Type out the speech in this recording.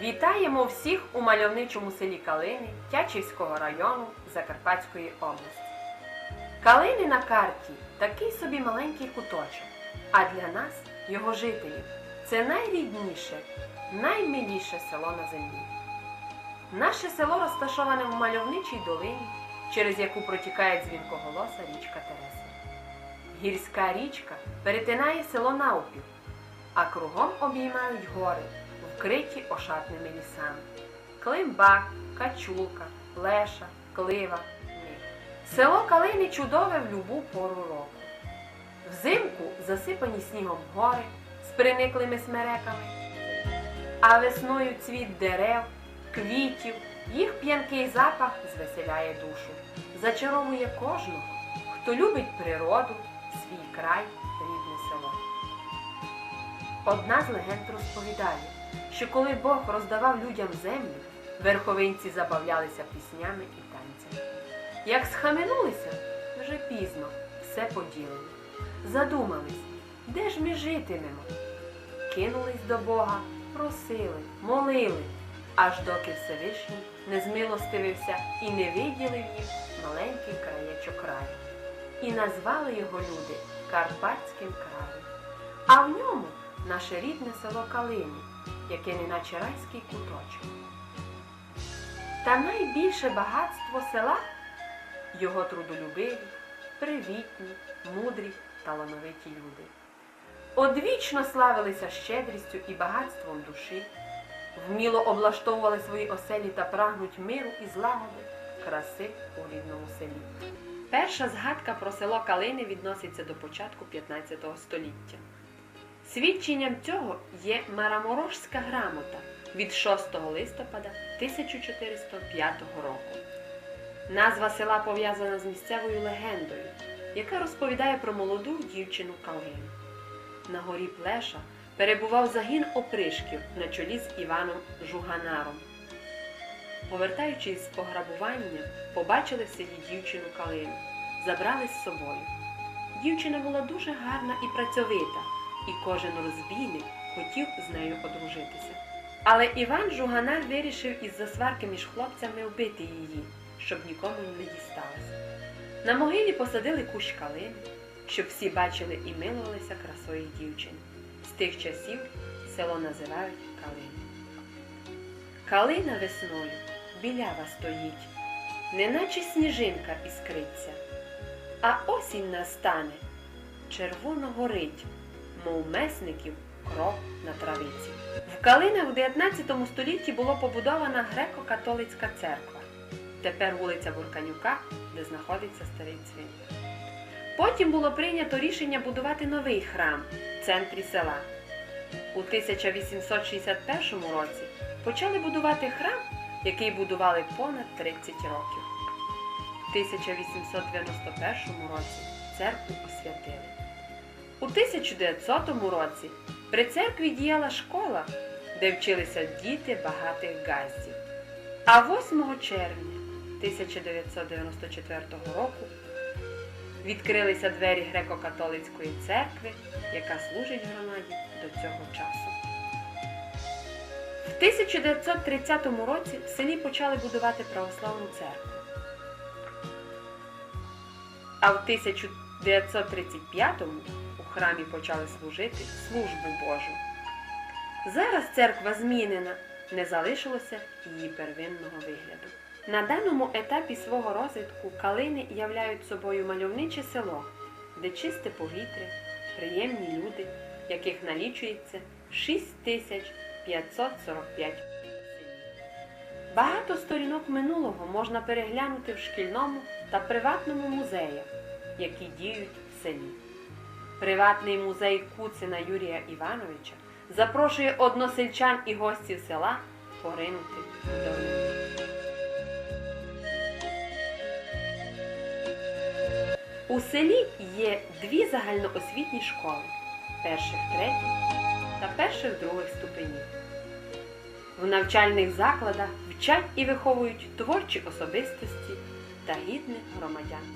Вітаємо всіх у мальовничому селі Калини Тячівського району Закарпатської області. Калини на карті такий собі маленький куточок, а для нас, його жителів, це найрідніше, наймиліше село на землі. Наше село розташоване в мальовничій долині, через яку протікає дзвінкоголоса річка Тереса. Гірська річка перетинає село навпіл, а кругом обіймають гори, вкриті ошатними лісами. Климбак, Качулка, Леша, Клива. Село Калини чудове в любу пору року. Взимку засипані снігом гори з приниклими смереками, а весною цвіт дерев, квітів, їх п'янкий запах звеселяє душу, зачаровує кожного, хто любить природу, свій край, рідне село. Одна з легенд розповідає, що коли Бог роздавав людям землю, верховинці забавлялися піснями і танцями. Як схаменулися, вже пізно, все поділено. Задумались, де ж ми житимемо? Кинулись до Бога, просили, молили, аж доки Всевишній не змилостивився і не виділив їм маленький краєчок краю. І назвали його люди Карпатським краєм. А в ньому наше рідне село Калини, яке неначе райський куточок. Та найбільше багатство села його трудолюбиві, привітні, мудрі, талановиті люди. Одвічно славилися щедрістю і багатством душі, вміло облаштовували свої оселі та прагнуть миру і злагоди, краси у рідному селі. Перша згадка про село Калини відноситься до початку 15 століття. Свідченням цього є Мараморожська грамота від 6 листопада 1405 року. Назва села пов'язана з місцевою легендою, яка розповідає про молоду дівчину Калину. На горі Плеша перебував загін опришків на чолі з Іваном Жуганаром. Повертаючись з пограбування, побачили в селі дівчину Калину, забрали з собою. Дівчина була дуже гарна і працьовита, і кожен розбійник хотів з нею одружитися. Але Іван Жуганар вирішив із-за сварки між хлопцями вбити її, щоб нікому не дісталося. На могилі посадили кущ калини, щоб всі бачили і милувалися красою дівчини. З тих часів село називають Калини. Калина весною білява стоїть, неначе сніжинка іскриться, а осінь настане, червоно горить, мов месників кров на травиці. В Калинах в 19 столітті було побудована греко-католицька церква. Тепер вулиця Бурканюка, де знаходиться старий цвинтар. Потім було прийнято рішення будувати новий храм в центрі села. У 1861 році почали будувати храм, який будували понад 30 років. В 1891 році церкву освятили. У 1900 році при церкві діяла школа, де вчилися діти багатих газдів. А 8 червня 1994 року відкрилися двері греко-католицької церкви, яка служить громаді до цього часу. В 1930 році в селі почали будувати православну церкву. А в 1935-му храмі почали служити службу Божу. Зараз церква змінена, не залишилося її первинного вигляду. На даному етапі свого розвитку калини являють собою мальовниче село, де чисте повітря, приємні люди, яких налічується 6545 Багато сторінок минулого можна переглянути в шкільному та приватному музеях, які діють в селі. Приватний музей Куцина Юрія Івановича запрошує односельчан і гостів села поринути в давнину. У селі є дві загальноосвітні школи перших третіх та перших других ступенів. В навчальних закладах вчать і виховують творчі особистості та гідних громадян